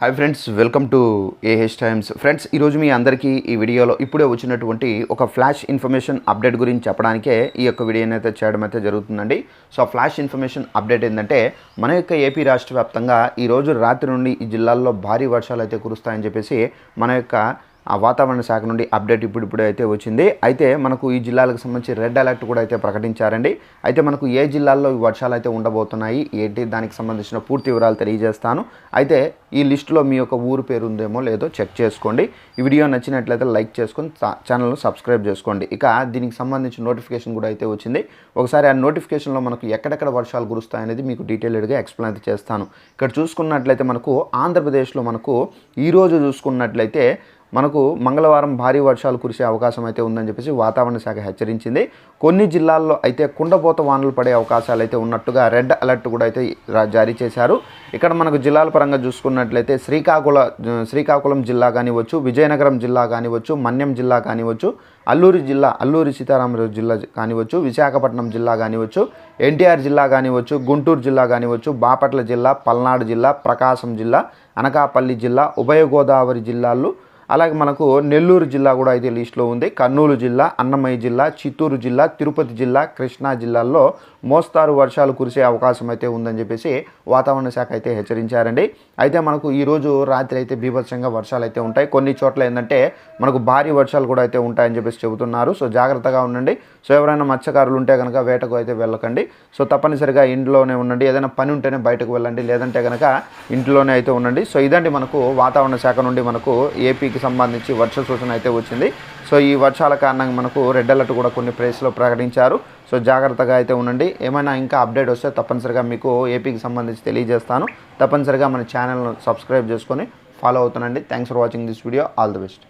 Hi friends welcome to AH Times friends ఈరోజు మీ అందరికీ ఈ వీడియోలో ఇప్పుడే వచ్చినటువంటి ఒక ఫ్లాష్ ఇన్ఫర్మేషన్ అప్డేట్ గురించి చెప్పడానికే ఈ యొక్క వీడియోని అయితే చేయడం అయితే జరుగుతుందండి. సో ఫ్లాష్ ఇన్ఫర్మేషన్ అప్డేట్ ఏంటంటే మన యొక్క ఏపీ రాష్ట్ర వ్యాప్తంగా ఈరోజు రాత్రి నుండి ఈ జిల్లాల్లో భారీ వర్షాలు అయితే కురుస్తాయని చెప్పేసి మన యొక్క ఆ వాతావరణ శాఖ నుండి అప్డేట్ ఇప్పుడు ఇప్పుడే అయితే వచ్చింది. అయితే మనకు ఈ జిల్లాలకు సంబంధించి రెడ్ అలర్ట్ కూడా అయితే ప్రకటించారండి. అయితే మనకు ఏ జిల్లాల్లో ఈ వర్షాలు అయితే ఉండబోతున్నాయి ఏంటి దానికి సంబంధించిన పూర్తి వివరాలు తెలియజేస్తాను. అయితే ఈ లిస్టులో మీ యొక్క ఊరు పేరు ఉందేమో లేదో చెక్ చేసుకోండి. ఈ వీడియో నచ్చినట్లయితే లైక్ చేసుకొని ఛానల్ను సబ్స్క్రైబ్ చేసుకోండి. ఇక దీనికి సంబంధించిన నోటిఫికేషన్ కూడా అయితే వచ్చింది. ఒకసారి ఆ నోటిఫికేషన్లో మనకు ఎక్కడెక్కడ వర్షాలు కురుస్తాయనేది మీకు డీటెయిల్డ్గా ఎక్స్ప్లెయిన్ చేస్తాను. ఇక్కడ చూసుకున్నట్లయితే మనకు ఆంధ్రప్రదేశ్లో మనకు ఈరోజు చూసుకున్నట్లయితే మనకు మంగళవారం భారీ వర్షాలు కురిసే అవకాశం అయితే ఉందని చెప్పేసి వాతావరణ శాఖ హెచ్చరించింది. కొన్ని జిల్లాల్లో అయితే కుండపోత వానలు పడే అవకాశాలు అయితే ఉన్నట్టుగా రెడ్ అలర్ట్ కూడా అయితే జారీ చేశారు. ఇక్కడ మనకు జిల్లాల పరంగా చూసుకున్నట్లయితే శ్రీకాకుళ శ్రీకాకుళం జిల్లా కానివచ్చు విజయనగరం జిల్లా కానివచ్చు మన్యం జిల్లా కానివచ్చు అల్లూరి జిల్లా అల్లూరి సీతారామరాజు జిల్లా కానివచ్చు విశాఖపట్నం జిల్లా కానివచ్చు ఎన్టీఆర్ జిల్లా కానివచ్చు గుంటూరు జిల్లా కానివచ్చు బాపట్ల జిల్లా పల్నాడు జిల్లా ప్రకాశం జిల్లా అనకాపల్లి జిల్లా ఉభయ గోదావరి జిల్లాల్లో అలాగే మనకు నెల్లూరు జిల్లా కూడా అయితే లిస్టులో ఉంది. కర్నూలు జిల్లా అన్నమయ్య జిల్లా చిత్తూరు జిల్లా తిరుపతి జిల్లా కృష్ణా జిల్లాల్లో మోస్తారు వర్షాలు కురిసే అవకాశం అయితే ఉందని చెప్పేసి వాతావరణ శాఖ అయితే హెచ్చరించారండి. అయితే మనకు ఈరోజు రాత్రి అయితే బీభత్సంగా వర్షాలు అయితే ఉంటాయి. కొన్ని చోట్ల ఏంటంటే మనకు భారీ వర్షాలు కూడా అయితే ఉంటాయని చెప్పేసి చెబుతున్నారు. సో జాగ్రత్తగా ఉండండి. సో ఎవరైనా మత్స్యకారులు ఉంటే కనుక వేటకు అయితే వెళ్ళకండి. సో తప్పనిసరిగా ఇంట్లోనే ఉండండి. ఏదైనా పని ఉంటేనే బయటకు వెళ్ళండి. లేదంటే కనుక ఇంట్లోనే అయితే ఉండండి. సో ఇదండి మనకు వాతావరణ శాఖ నుండి మనకు ఏపీకి సంబంధించి వర్ష సూచన అయితే వచ్చింది. సో ఈ వర్షాల కారణంగా మనకు రెడ్ అలర్ట్ కూడా కొన్ని ప్లేస్లో ప్రకటించారు. సో జాగ్రత్తగా అయితే ఉండండి. ఏమైనా ఇంకా అప్డేట్ వస్తే తప్పనిసరిగా మీకు ఏపీకి సంబంధించి తెలియజేస్తాను. తప్పనిసరిగా మన ఛానల్ను సబ్స్క్రైబ్ చేసుకొని ఫాలో అవుతానండి thanks for watching this video. All the best.